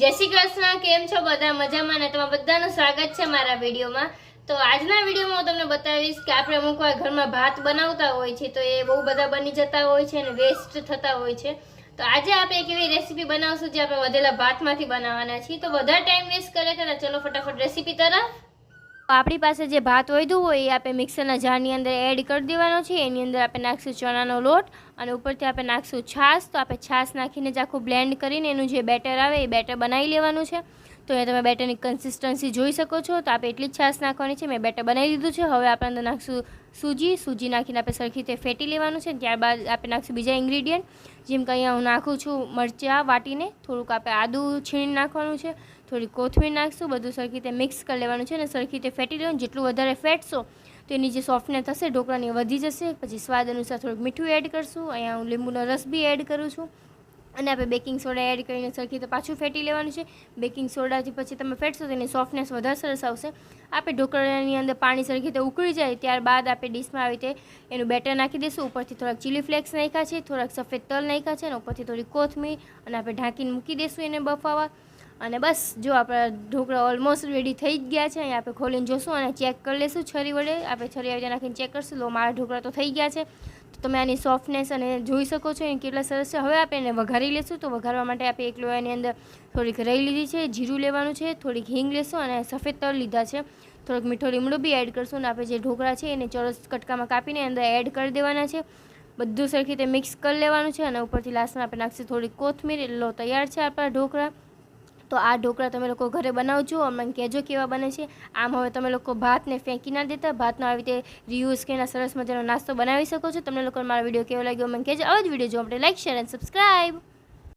જય શ્રી કૃષ્ણ, કેમ છો બધા? મજામાં ને? તમારા બધાનું સ્વાગત છે મારા વિડીયોમાં. તો આજના વિડીયોમાં હું તમને બતાવીશ કે આપણે અમુક વાર ઘરમાં ભાત બનાવતા હોય છે, તો એ બહુ બધા બની જતા હોય છે અને વેસ્ટ થતા હોય છે. તો આજે આપણે એક એવી રેસીપી બનાવશું જે આપણે વધેલા ભાતમાંથી બનાવવાના છીએ. તો વધારે ટાઈમ વેસ્ટ કરે ને ચલો ફટાફટ રેસીપી તરફ. આપણી પાસે જે ભાત વધ્યું હોય એ આપણે મિક્સરના જારની અંદર એડ કરી દેવાનો છે. એની અંદર આપણે નાખશું ચણાનો લોટ અને ઉપરથી આપણે નાખશું છાશ. તો આપણે છાશ નાખીને જ આખું બ્લેન્ડ કરીને એનું જે બેટર આવે એ બેટર બનાવી લેવાનું છે. તો અહીંયા તમે બેટરની કન્સિસ્ટન્સી જોઈ શકો છો. તો આપણે એટલી જ છાશ નાખવાની છે. મેં બેટર બનાવી દીધું છે. હવે આપણે અંદર નાખશું સૂજી. સૂજી નાખીને આપણે સરખી રીતે ફેટી લેવાનું છે. ત્યારબાદ આપણે નાખશું બીજા ઇન્ગ્રીડિયન્ટ જેમ કે અહીંયા હું નાખું છું મરચાં વાટીને. થોડુંક આપણે આદું છીણીને નાખવાનું છે. થોડી કોથમીર નાખશું. બધું સરખી રીતે મિક્સ કરી લેવાનું છે અને સરખી રીતે ફેટી લેવાનું. જેટલું વધારે ફેટશો તો એની જે સોફ્ટનેસ થશે, ઢોકળાની વધી જશે. પછી સ્વાદ અનુસાર થોડુંક મીઠું એડ કરશું. અહીંયા હું લીંબુનો રસ બી એડ કરું છું. અને આપણે બેકિંગ સોડા એડ કરીને સરખી તો પાછું ફેટી લેવાનું છે. બેકિંગ સોડાથી પછી તમે ફેટશો તો એની સોફ્ટનેસ વધારે સરસ આવશે. આપણે ઢોકળાની અંદર પાણી સરખી રીતે ઉકળી જાય ત્યારબાદ આપણે ડીશમાં આવી રીતે એનું બેટર નાખી દઈશું. ઉપરથી થોડાક ચીલી ફ્લેક્સ નાખ્યા છે, થોડાક સફેદ તલ નાખ્યા છે અને ઉપરથી થોડી કોથમીર અને આપણે ઢાંકીને મૂકી દઈશું એને બફાવા. અને બસ, જો આપણા ઢોકળા ઓલમોસ્ટ રેડી થઈ જ ગયા છે, અહીંયા આપણે ખોલીને જોશું અને ચેક કરી લઈશું છરી વડે. આપણે છરી આવી નાખીને ચેક કરશું. તો મારા ઢોકળા તો થઈ ગયા છે. તો તમે આની સોફ્ટનેસ અને જોઈ શકો છો એ કેટલા સરસ છે. હવે આપણે એને વઘારી લેશું તો વઘારવા માટે આપણે એક લોયાની અંદર થોડીક રહી લીધી છે, જીરું લેવાનું છે, થોડીક હિંગ લેશું અને સફેદ તલ લીધા છે. થોડોક મીઠો લીમડો બી એડ કરશું અને આપણે જે ઢોકળા છે એને ચોરસ કટકામાં કાપીને અંદર એડ કરી દેવાના છે. બધું સરખી રીતે મિક્સ કરી લેવાનું છે અને ઉપરથી લાસ્ટમાં આપણે નાખશું થોડીક કોથમીર. એટલો તૈયાર છે આપણા ઢોકળા. તો આ ઢોકળા તમે લોકો ઘરે બનાવજો, અમને કહેજો કેવા બને છે. આમ હવે તમે લોકો ભાતને ફેંકી ના દેતા, ભાતનો આવી રીતે રિયુઝ કરીને સરસ મજાનો નાસ્તો બનાવી શકો છો. તમને લોકો મારો વીડિયો કેવો લાગ્યો મને કહેજો. આવો જ વીડિયો જો આપણે લાઈક શેર એન્ડ સબસ્ક્રાઈબ